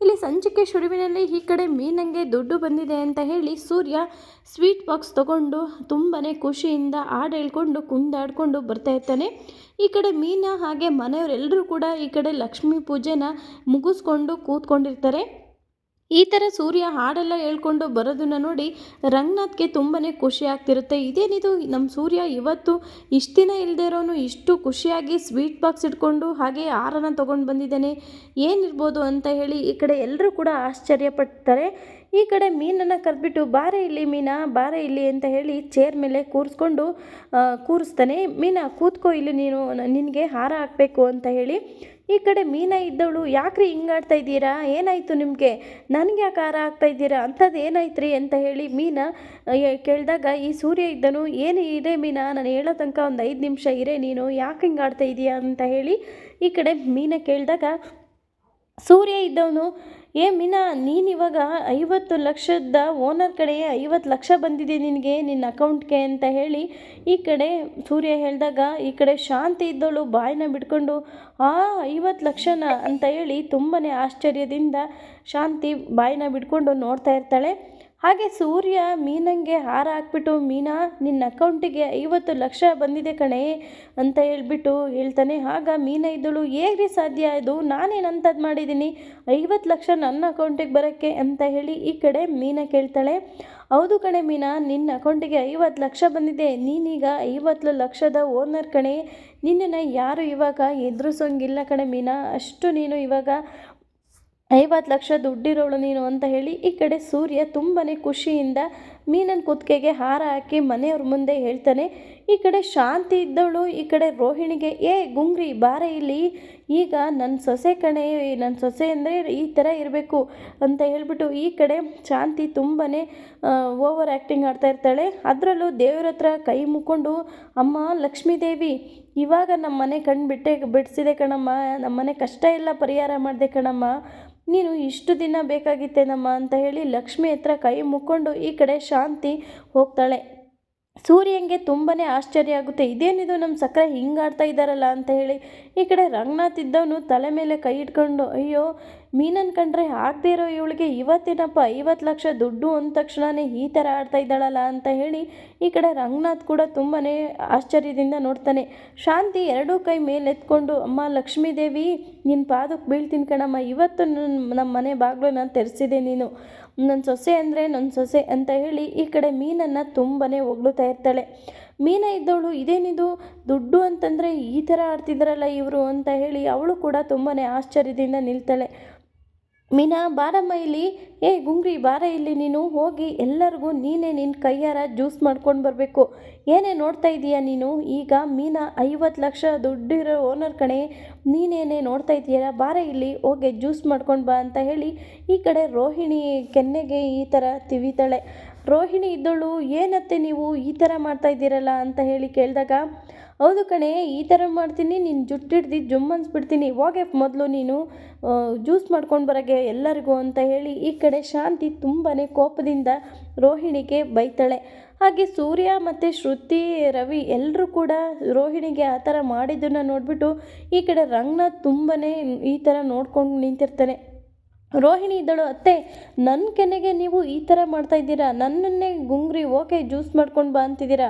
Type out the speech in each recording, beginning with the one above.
ಇಲ್ಲಿ ಸಂಚಿಕೆ ಶುರುವಿನಲ್ಲಿ ಈ ಕಡೆ ಮೀನಂಗೆ ದುಡ್ಡು ಬಂದಿದೆ ಅಂತ ಹೇಳಿ ಸೂರ್ಯ ಸ್ವೀಟ್ ಬಾಕ್ಸ್ ತಗೊಂಡು ತುಂಬಾ ಖುಷಿಯಿಂದ ಹಾಡು ಹೇಳ್ಕೊಂಡು ಕುಂದಾಡ್ಕೊಂಡು ಬರ್ತಾ ಇರ್ತಾನೆ. ಈ ಕಡೆ ಮೀನಾ ಹಾಗೆ ಮನೆಯವರೆಲ್ಲರೂ ಕೂಡ ಈ ಕಡೆ ಲಕ್ಷ್ಮೀ ಪೂಜೆನ ಮುಗಿಸ್ಕೊಂಡು ಕೂತ್ಕೊಂಡಿರ್ತಾರೆ. ಈ ಥರ ಸೂರ್ಯ ಹಾಡೆಲ್ಲ ಹೇಳ್ಕೊಂಡು ಬರೋದನ್ನು ನೋಡಿ ರಂಗನಾಥ್ಗೆ ತುಂಬಾ ಖುಷಿ ಆಗ್ತಿರುತ್ತೆ. ಇದೇನಿದು ನಮ್ಮ ಸೂರ್ಯ ಇವತ್ತು ಇಷ್ಟು ದಿನ ಇಲ್ಲದೆ ಇರೋನು ಇಷ್ಟು ಖುಷಿಯಾಗಿ ಸ್ವೀಟ್ ಬಾಕ್ಸ್ ಇಟ್ಕೊಂಡು ಹಾಗೆ ಹಾರನ ತೊಗೊಂಡು ಬಂದಿದ್ದಾನೆ. ಏನಿರ್ಬೋದು ಅಂತ ಹೇಳಿ ಈ ಕಡೆ ಎಲ್ಲರೂ ಕೂಡ ಆಶ್ಚರ್ಯ ಪಡ್ತಾರೆ. ಈ ಕಡೆ ಮೀನನ್ನು ಕರೆದ್ಬಿಟ್ಟು, ಬಾರೆ ಇಲ್ಲಿ ಮೀನಾ, ಬಾರೆ ಇಲ್ಲಿ ಅಂತ ಹೇಳಿ ಚೇರ್ ಮೇಲೆ ಕೂರಿಸ್ಕೊಂಡು ಕೂರಿಸ್ತಾನೆ. ಮೀನಾ, ಕೂತ್ಕೋ ಇಲ್ಲಿ ನೀನು, ನಿನಗೆ ಹಾರ ಹಾಕಬೇಕು ಅಂತ ಹೇಳಿ ಈ ಕಡೆ ಮೀನಾ ಇದ್ದವಳು, ಯಾಕ್ರಿ ಹಿಂಗಾಡ್ತಾ ಇದ್ದೀರಾ? ಏನಾಯಿತು ನಿಮಗೆ? ನನಗೆ ಯಾಕೆ ಹಾರ ಆಗ್ತಾ ಇದ್ದೀರಾ? ಅಂಥದ್ದು ಏನಾಯ್ತು ರೀ ಅಂತ ಹೇಳಿ ಮೀನಾ ಕೇಳಿದಾಗ, ಈ ಸೂರ್ಯ ಇದ್ದನು, ಏನು ಇದೆ ಮೀನಾ? ನಾನು ಹೇಳೋ ತನಕ ಒಂದು ಐದು ನಿಮಿಷ ಇರೇ ನೀನು, ಯಾಕೆ ಹಿಂಗಾಡ್ತಾ ಇದೀಯಾ? ಅಂತ ಹೇಳಿ ಈ ಕಡೆ ಮೀನಾ ಕೇಳಿದಾಗ ಸೂರ್ಯ ಇದ್ದವನು, ಏ ಮೀನಾ, ನೀನಿವಾಗ ಐವತ್ತು ಲಕ್ಷದ ಓನರ್ ಕಡೆ ಐವತ್ತು ಲಕ್ಷ ಬಂದಿದೆ ನಿನಗೆ, ನಿನ್ನ ಅಕೌಂಟ್ಗೆ, ಅಂತ ಹೇಳಿ ಈ ಕಡೆ ಸೂರ್ಯ ಹೇಳಿದಾಗ ಈ ಕಡೆ ಶಾಂತಿ ಇದ್ದವಳು ಬಾಯಿನ ಬಿಟ್ಕೊಂಡು ಆ ಐವತ್ತು ಲಕ್ಷನ, ಅಂತ ಹೇಳಿ ತುಂಬಾ ಆಶ್ಚರ್ಯದಿಂದ ಶಾಂತಿ ಬಾಯಿನ ಬಿಟ್ಕೊಂಡು ನೋಡ್ತಾ ಇರ್ತಾಳೆ. ಹಾಗೆ ಸೂರ್ಯ ಮೀನಂಗೆ ಹಾರ ಹಾಕ್ಬಿಟ್ಟು, ಮೀನಾ, ನಿನ್ನ ಅಕೌಂಟಿಗೆ ಐವತ್ತು ಲಕ್ಷ ಬಂದಿದೆ ಕಣೆ ಅಂತ ಹೇಳ್ಬಿಟ್ಟು ಹೇಳ್ತಾನೆ. ಆಗ ಮೀನ ಇದ್ದಳು, ಹೇಗ್ರಿ ಸಾಧ್ಯ ಇದು? ನಾನೇನಂಥದ್ದು ಮಾಡಿದ್ದೀನಿ? ಐವತ್ತು ಲಕ್ಷ ನನ್ನ ಅಕೌಂಟಿಗೆ ಬರೋಕ್ಕೆ ಅಂತ ಹೇಳಿ ಈ ಕಡೆ ಮೀನ ಕೇಳ್ತಾಳೆ. ಹೌದು ಕಣೆ ಮೀನಾ, ನಿನ್ನ ಅಕೌಂಟಿಗೆ ಐವತ್ತು ಲಕ್ಷ ಬಂದಿದೆ. ನೀನೀಗ ಐವತ್ತು ಲಕ್ಷದ ಓನರ್ ಕಣೆ. ನಿನ್ನನ್ನು ಯಾರು ಇವಾಗ ಎದುರಿಸೋಂಗಿಲ್ಲ ಕಣೆ ಮೀನಾ. ಅಷ್ಟು ನೀನು ಇವಾಗ ಐವತ್ತು ಲಕ್ಷ ದುಡ್ಡಿರೋಳು ನೀನು ಅಂತ ಹೇಳಿ ಈ ಕಡೆ ಸೂರ್ಯ ತುಂಬಾ ಖುಷಿಯಿಂದ ಮೀನನ ಕುತ್ತಿಗೆಗೆ ಹಾರ ಹಾಕಿ ಮನೆಯವ್ರ ಮುಂದೆ ಹೇಳ್ತಾನೆ, ಈ ಕಡೆ ಶಾಂತಿ ಇದ್ದವಳು, ಈ ಕಡೆ ರೋಹಿಣಿಗೆ, ಏ ಗುಂಗ್ರಿ, ಬಾರೆ ಇಲ್ಲಿ, ಈಗ ನನ್ನ ಸೊಸೆ ಕಣೆ ನನ್ನ ಸೊಸೆ ಅಂದರೆ ಈ ಥರ ಇರಬೇಕು ಅಂತ ಹೇಳಿಬಿಟ್ಟು ಈ ಕಡೆ ಶಾಂತಿ ತುಂಬಾ ಓವರ್ ಆ್ಯಕ್ಟಿಂಗ್ ಆಡ್ತಾ ಇರ್ತಾಳೆ. ಅದರಲ್ಲೂ ದೇವ್ರ ಹತ್ರ ಕೈ ಮುಕ್ಕೊಂಡು, ಅಮ್ಮ ಲಕ್ಷ್ಮೀದೇವಿ, ಇವಾಗ ನಮ್ಮ ಮನೆ ಕಣ್ಣು ಬಿಟ್ಟೆ, ಬಿಡಿಸಿದೆ ಕಣಮ್ಮ ನಮ್ಮ ಮನೆ ಕಷ್ಟ ಎಲ್ಲ ಪರಿಹಾರ ಮಾಡಿದೆ ಕಣಮ್ಮ, ನೀನು ಇಷ್ಟು ದಿನ ಬೇಕಾಗಿತ್ತೇನಮ್ಮ ಅಂತ ಹೇಳಿ ಲಕ್ಷ್ಮಿ ಹತ್ರ ಕೈ ಮುಕ್ಕೊಂಡು ಈ ಕಡೆ ಶಾಂತಿ ಹೋಗ್ತಾಳೆ. ಸೂರ್ಯಂಗೆ ತುಂಬಾ ಆಶ್ಚರ್ಯ ಆಗುತ್ತೆ. ಇದೇನಿದು ನಮ್ಮ ಸಕ್ಕರೆ ಹಿಂಗಾಡ್ತಾ ಇದ್ದಾರಲ್ಲ ಅಂತ ಹೇಳಿ ಈ ಕಡೆ ರಂಗನಾಥ್ ಇದ್ದವನು ತಲೆ ಮೇಲೆ ಕೈ ಇಟ್ಕೊಂಡು, ಅಯ್ಯೋ, ಮೀನನ್ ಕಂಡ್ರೆ ಆಗದೇ ಇರೋ ಇವಳಿಗೆ ಇವತ್ತೇನಪ್ಪ ಐವತ್ತು ಲಕ್ಷ ದುಡ್ಡು ಅಂದ ತಕ್ಷಣವೇ ಈ ಥರ ಆಡ್ತಾ ಇದ್ದಾಳಲ್ಲ ಅಂತ ಹೇಳಿ ಈ ಕಡೆ ರಂಗನಾಥ್ ಕೂಡ ತುಂಬಾ ಆಶ್ಚರ್ಯದಿಂದ ನೋಡ್ತಾನೆ. ಶಾಂತಿ ಎರಡೂ ಕೈ ಮೇಲೆ ಎತ್ಕೊಂಡು, ಅಮ್ಮ ಲಕ್ಷ್ಮೀದೇವಿ ನಿನ್ನ ಪಾದಕ್ಕೆ ಬೀಳ್ತೀನಿ ಕಣಮ್ಮ. ಇವತ್ತು ನನ್ನ ನಮ್ಮ ಮನೆ ಬಾಗಿಲು ನಾನು ತೆರೆಸಿದೆ ನೀನು. ನನ್ನ ಸೊಸೆ ಅಂದರೆ ನನ್ನ ಸೊಸೆ ಅಂತ ಹೇಳಿ ಈ ಕಡೆ ಮೀನನ್ನು ತುಂಬಾ ಹೊಗಳುತ್ತಾ ಇರ್ತಾಳೆ. ಮೀನ ಇದ್ದವಳು, ಇದೇನಿದು? ದುಡ್ಡು ಅಂತಂದರೆ ಈ ಥರ ಆಡ್ತಿದ್ದಾರಲ್ಲ ಇವರು ಅಂತ ಹೇಳಿ ಅವಳು ಕೂಡ ತುಂಬಾ ಆಶ್ಚರ್ಯದಿಂದ ನಿಲ್ತಾಳೆ. ಮೀನಾ, ಬಾರಮ್ಮ ಇಲ್ಲಿ. ಏ ಗುಂಗ್ರಿ, ಬಾರ ಇಲ್ಲಿ ನೀನು. ಹೋಗಿ ಎಲ್ಲರಿಗೂ ನೀನೇ ನಿನ್ನ ಕೈಯಾರ ಜ್ಯೂಸ್ ಮಾಡ್ಕೊಂಡು ಬರಬೇಕು. ಏನೇ ನೋಡ್ತಾ ಇದ್ದೀಯ ನೀನು? ಈಗ ಮೀನಾ ಐವತ್ತು ಲಕ್ಷ ದುಡ್ಡಿರೋ ಓನರ್ ಕಣೆ, ನೀನೇನೇ ನೋಡ್ತಾ ಇದೀಯಲ್ಲ? ಬಾರ ಇಲ್ಲಿ ಹೋಗಿ ಜ್ಯೂಸ್ ಮಾಡ್ಕೊಂಡು ಬಾ ಅಂತ ಹೇಳಿ ಈ ಕಡೆ ರೋಹಿಣಿ ಕೆನ್ನೆಗೆ ಈ ಥರ ತಿವಿತಾಳೆ. ರೋಹಿಣಿ ಇದ್ದಳು, ಏನತ್ತೆ ನೀವು ಈ ಥರ ಮಾಡ್ತಾ ಇದ್ದೀರಲ್ಲ ಅಂತ ಹೇಳಿ ಕೇಳಿದಾಗ, ಹೌದು ಕಣೆ, ಈ ಥರ ಮಾಡ್ತೀನಿ, ನೀನು ಜುಟ್ಟಿಡ್ದು ಜುಮ್ ಅನ್ಸ್ಬಿಡ್ತೀನಿ, ಹೋಗೆ ಮೊದಲು ನೀನು ಜ್ಯೂಸ್ ಮಾಡ್ಕೊಂಡು ಬರೋಕ್ಕೆ ಎಲ್ಲರಿಗೂ ಅಂತ ಹೇಳಿ ಈ ಕಡೆ ಶಾಂತಿ ತುಂಬಾ ಕೋಪದಿಂದ ರೋಹಿಣಿಗೆ ಬೈತಾಳೆ. ಹಾಗೆ ಸೂರ್ಯ ಮತ್ತು ಶ್ರುತಿ, ರವಿ ಎಲ್ಲರೂ ಕೂಡ ರೋಹಿಣಿಗೆ ಆ ಥರ ಮಾಡಿದ್ದನ್ನು ನೋಡಿಬಿಟ್ಟು ಈ ಕಡೆ ರಂಗನಾಥ್ ತುಂಬಾ ಈ ಥರ ನೋಡ್ಕೊಂಡು ನಿಂತಿರ್ತಾನೆ. ರೋಹಿಣಿ ಇದ್ದಳು, ಅತ್ತೆ ನನ್ನ ಕೆನೆಗೆ ನೀವು ಈ ಥರ ಮಾಡ್ತಾ ಇದ್ದೀರಾ? ನನ್ನನ್ನೇ ಗುಂಗ್ರಿ, ಓಕೆ, ಜ್ಯೂಸ್ ಮಾಡ್ಕೊಂಡು ಬಾ ಅಂತಿದ್ದೀರಾ?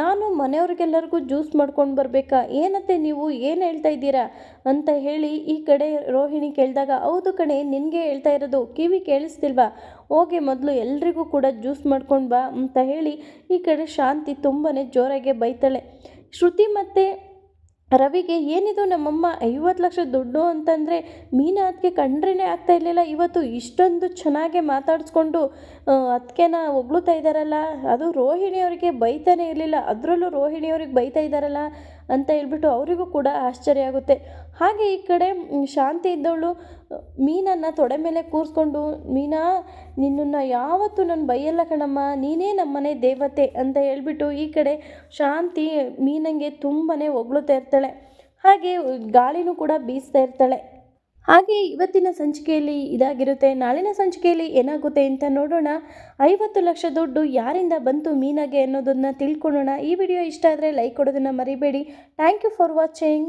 ನಾನು ಮನೆಯವ್ರಿಗೆಲ್ಲರಿಗೂ ಜ್ಯೂಸ್ ಮಾಡ್ಕೊಂಡು ಬರಬೇಕಾ? ಏನತ್ತೆ ನೀವು? ಏನು ಹೇಳ್ತಾ ಇದ್ದೀರಾ? ಅಂತ ಹೇಳಿ ಈ ಕಡೆ ರೋಹಿಣಿ ಕೇಳಿದಾಗ, ಹೌದು ಕಣೆ, ನಿನಗೆ ಹೇಳ್ತಾ ಇರೋದು, ಕಿವಿ ಕೇಳಿಸ್ತಿಲ್ವಾ? ಹೋಗಿ ಮೊದಲು ಎಲ್ರಿಗೂ ಕೂಡ ಜ್ಯೂಸ್ ಮಾಡ್ಕೊಂಡು ಬಾ ಅಂತ ಹೇಳಿ ಈ ಕಡೆ ಶಾಂತಿ ತುಂಬಾ ಜೋರಾಗೆ ಬೈತಾಳೆ. ಶ್ರುತಿ ಮತ್ತು ರವಿಗೆ ಏನಿದು ನಮ್ಮಮ್ಮ, ಐವತ್ತು ಲಕ್ಷ ದುಡ್ಡು ಅಂತಂದರೆ ಮೀನಾ ಅದಕ್ಕೆ ಕಂಡ್ರೇ ಆಗ್ತಾ ಇರಲಿಲ್ಲ. ಇವತ್ತು ಇಷ್ಟೊಂದು ಚೆನ್ನಾಗೆ ಮಾತಾಡಿಸ್ಕೊಂಡು ಅದಕ್ಕೆನ ಹೊಗಳುತ್ತಾ ಇದ್ದಾರಲ್ಲ, ಅದು ರೋಹಿಣಿಯವರಿಗೆ ಬೈತಾನೆ ಇರಲಿಲ್ಲ. ಅದರಲ್ಲೂ ರೋಹಿಣಿಯವ್ರಿಗೆ ಬೈತಾ ಇದ್ದಾರಲ್ಲ ಅಂತ ಹೇಳ್ಬಿಟ್ಟು ಅವರಿಗೂ ಕೂಡ ಆಶ್ಚರ್ಯ ಆಗುತ್ತೆ. ಹಾಗೆ ಈ ಕಡೆ ಶಾಂತಿ ಇದ್ದವಳು ಮೀನನ್ನು ತೊಡೆ ಮೇಲೆ ಕೂರಿಸ್ಕೊಂಡು, ಮೀನಾ, ನಿನ್ನನ್ನು ಯಾವತ್ತೂ ನಾನು ಬೈಯಲ್ಲ ಕಣಮ್ಮ, ನೀನೇ ನಮ್ಮನೆ ದೇವತೆ ಅಂತ ಹೇಳ್ಬಿಟ್ಟು ಈ ಕಡೆ ಶಾಂತಿ ಮೀನಂಗೆ ತುಂಬಾ ಹೊಗಳುತ್ತಾ ಇರ್ತಾಳೆ. ಹಾಗೆ ಗಾಳಿನೂ ಕೂಡ ಬೀಸ್ತಾ ಇರ್ತಾಳೆ. ಹಾಗೆ ಇವತ್ತಿನ ಸಂಚಿಕೆಯಲ್ಲಿ ಇದಾಗಿರುತ್ತೆ. ನಾಳಿನ ಸಂಚಿಕೆಯಲ್ಲಿ ಏನಾಗುತ್ತೆ ಅಂತ ನೋಡೋಣ. ಐವತ್ತು ಲಕ್ಷ ದುಡ್ಡು ಯಾರಿಂದ ಬಂತು ಮೀನಾಗೆ ಅನ್ನೋದನ್ನು ತಿಳ್ಕೊಳ್ಳೋಣ. ಈ ವಿಡಿಯೋ ಇಷ್ಟ ಆದರೆ ಲೈಕ್ ಕೊಡೋದನ್ನು ಮರಿಬೇಡಿ. Thank you for watching